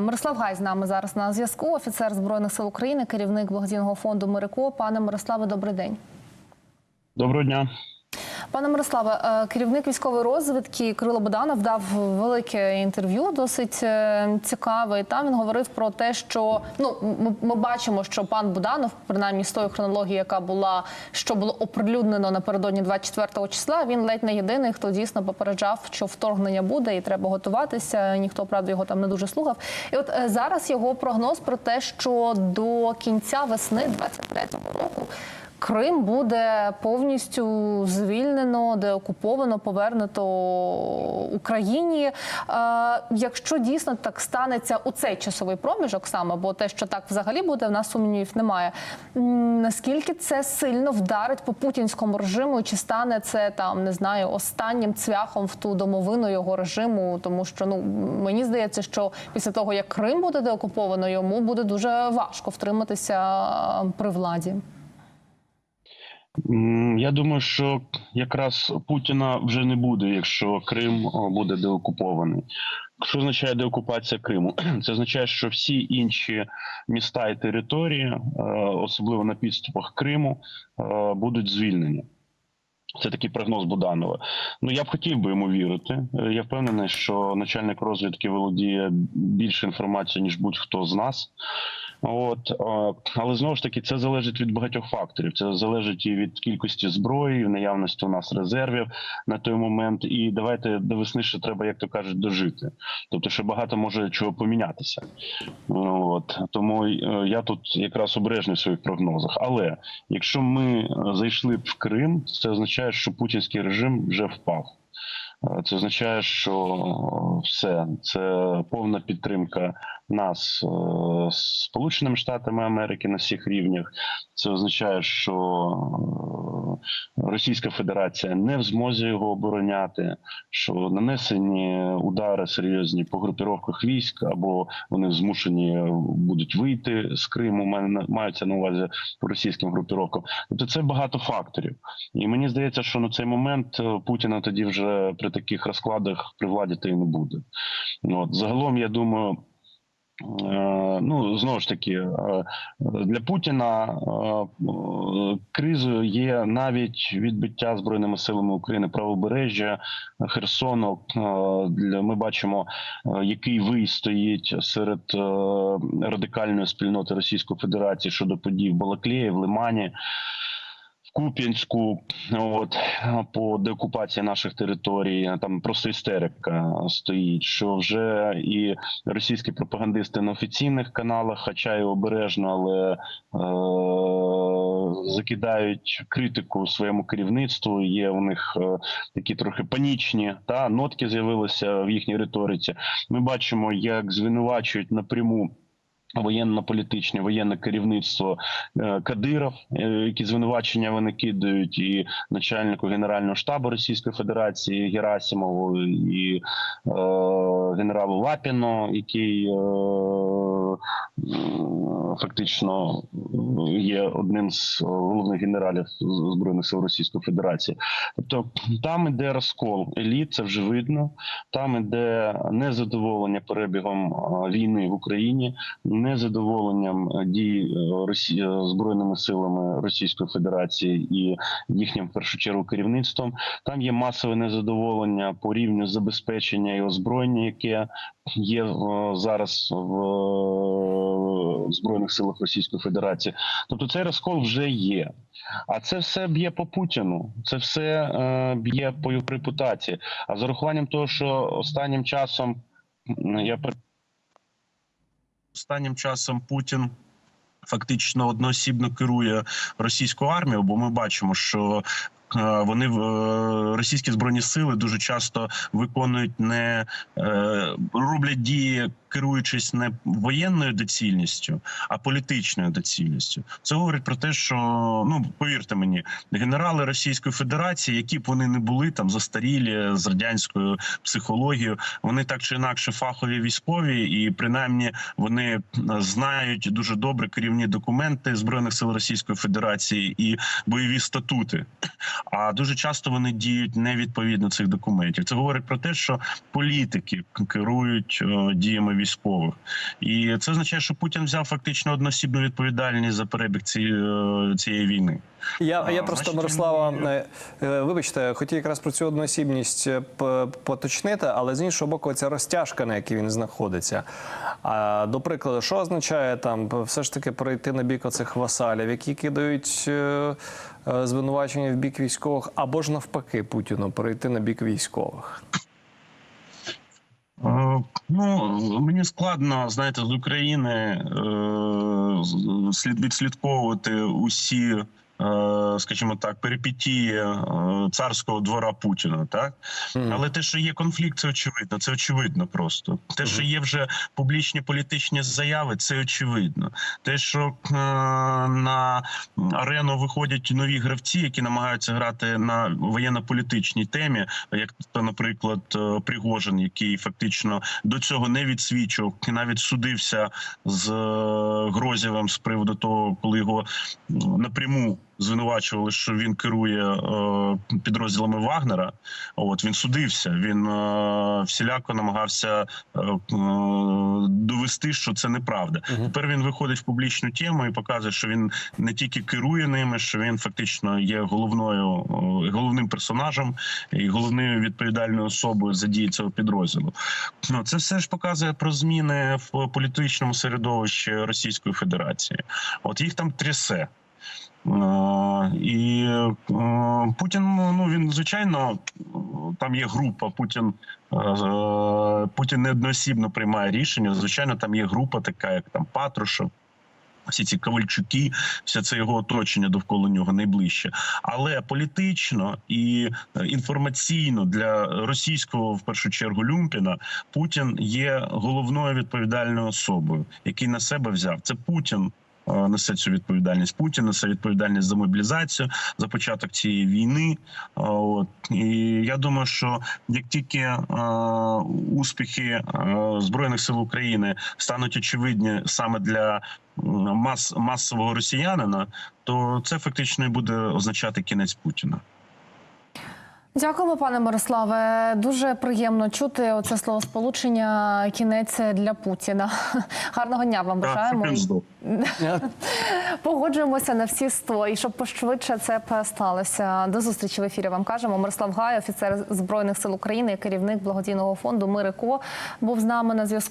Мирослав Гай з нами зараз на зв'язку. Офіцер збройних сил України, керівник благодійного фонду Мирико. Пане Мирославе, добрий день. Доброго дня. Пане Мирославе, е, керівник військової розвідки Кирило Боданов дав велике інтерв'ю, досить е, цікаве. Там він говорив про те, що ну ми, ми бачимо, що пан Буданов, принаймні з тої хронології, яка була, що було оприлюднено напередодні 24 числа. Він ледь не єдиний, хто дійсно попереджав, що вторгнення буде, і треба готуватися. Ніхто правда його там не дуже слухав. І от е, зараз його прогноз про те, що до кінця весни 23-го року. Крим буде повністю звільнено, деокуповано, повернуто Україні. Е, якщо дійсно так станеться у цей часовий проміжок саме, бо те, що так взагалі буде, в нас сумнівів немає. Наскільки це сильно вдарить по путінському режиму, чи стане це там не знаю останнім цвяхом в ту домовину його режиму? Тому що ну мені здається, що після того як Крим буде деокуповано, йому буде дуже важко втриматися при владі. Я думаю, що якраз Путіна вже не буде, якщо Крим буде деокупований. Що означає деокупація Криму? Це означає, що всі інші міста і території, е, особливо на підступах Криму, е, будуть звільнені. Це такий прогноз Буданова. Ну я б хотів би йому вірити. Е, Я впевнений, що начальник розвідки володіє більше інформації ніж будь-хто з нас. От але знову ж таки це залежить від багатьох факторів. Це залежить і від кількості зброї, наявності у нас резервів на той момент. І давайте до весни ще треба, як то кажуть, дожити. Тобто, що багато може чого помінятися. От тому е, я тут якраз обережний в своїх прогнозах. Але якщо ми е, зайшли б в Крим, це означає, що путінський режим вже впав. Е, Це означає, що е, все це повна підтримка нас е, з Сполученими Штатами Америки на всіх рівнях. Це означає, що е, Російська Федерація не в змозі його обороняти, що нанесені удари серйозні по групіровках військ, або вони змушені будуть вийти з Криму. маються на увазі російським групіровкам. Тобто це багато факторів. І мені здається, що на цей момент е, Путіна тоді вже при таких розкладах при владі то і не буде. Ну, От загалом, я думаю. е, Ну, знову ж таки, е, для Путіна е, кризою є навіть відбиття збройними силами України правобережжя Херсону. Ми бачимо, який вий стоїть серед радикальної спільноти Російської Федерації щодо подій в Балаклеї, в Лимані. Куп'янську, от по деокупації наших територій, там просто істерика стоїть. Що вже і російські пропагандисти на офіційних каналах, хоча й обережно, але е- закидають критику своєму керівництву. Є у них е- такі трохи панічні та нотки з'явилися в їхній риториці. Ми бачимо, як звинувачують напряму. Воєнно-політичне воєнне керівництво е, Кадиров, е, які звинувачення вони кидають, і начальнику генерального штабу Російської Федерації Герасимову, і е, генералу Лапіну, який е, фактично є одним з головних генералів збройних сил Російської Федерації. Тобто там іде розкол еліт, це вже видно. Там іде незадоволення перебігом е, війни в Україні незадоволенням е, дій е, Росі... е, збройними силами Російської Федерації і їхнім в першу чергу керівництвом. Там є масове незадоволення по рівню забезпечення і озброєння, яке є зараз в збройних силах Російської Федерації. Тобто цей розкол вже є. А це все б'є по Путіну. Це все е, б'є по його репутації. А з урахуванням того, що останнім часом я останнім часом Путін. Фактично одноосібно керує російською армією, бо ми бачимо, що вони в е, російські збройні сили дуже часто виконують не е, роблять дії, керуючись не воєнною доцільністю, а політичною доцільністю. Це говорить про те, що ну повірте мені, генерали Російської Федерації, які б вони не були там застарілі з радянською психологією, вони так чи інакше фахові військові, і принаймні вони е, знають дуже добре керівні документи збройних сил Російської Федерації і бойові статути. А дуже часто вони діють невідповідно цих документів. Це говорить про те, що політики керують е, діями військових, і це означає, що Путін взяв фактично одноосібну відповідальність за перебіг ці е, цієї війни. Я, А, я просто значить, Мирослава, е, е, вибачте, хотів якраз про цю одноосібність е, поточнити, але з іншого боку, ця розтяжка, на якій він знаходиться. А до прикладу, що означає там все ж таки перейти на бік оцих васалів, які кидають е, е, звинувачення в бік військових, або ж навпаки, Путіну перейти на бік військових. Ну мені складно знаєте з України е, слід відслідковувати усі, скажімо так, перипетії е, царського двора Путіна. Так але те, що є конфлікт, це очевидно. Це очевидно просто. Те, що є вже публічні політичні заяви, це очевидно. Те, що е, на арену виходять нові гравці, які намагаються грати на воєнно-політичній темі, як то, наприклад, е, Пригожин, який фактично до цього не відсвічував, і навіть судився з е, Грозєвим з приводу того, коли його напряму. Звинувачували, що він керує е, підрозділами Вагнера. От він судився. Він е, всіляко намагався е, е, довести, що це неправда. Тепер він виходить в публічну тему і показує, що він не тільки керує ними, що він фактично є головною е, головним персонажем і головною відповідальною особою за дії цього підрозділу. Ну це все ж показує про зміни в політичному середовищі Російської Федерації. От їх там трясе. Е, І е, Путін, ну він звичайно там є група. Путін е, Путін неодноосібно приймає рішення. Звичайно, там є група, така як там Патрушев. Всі ці Ковальчуки, все це його оточення довкола нього найближче. Але політично і інформаційно для російського в першу чергу Люмпіна Путін є головною відповідальною особою, який на себе взяв. Це Путін несе цю відповідальність. Путін несе відповідальність за мобілізацію, за початок цієї війни. От і я думаю, що як тільки е, успіхи е, збройних сил України стануть очевидні саме для мас масового росіянина, то це фактично і буде означати кінець Путіна. Дякуємо, пане Мирославе. Дуже приємно чути оце словосполучення кінець для Путіна. Гарного дня вам бажаємо. Погоджуємося на всі сто, і щоб пошвидше це сталося. До зустрічі в ефірі. Вам кажемо. Мирослав Гай, офіцер збройних сил України, керівник благодійного фонду Мирико, був з нами на зв'язку.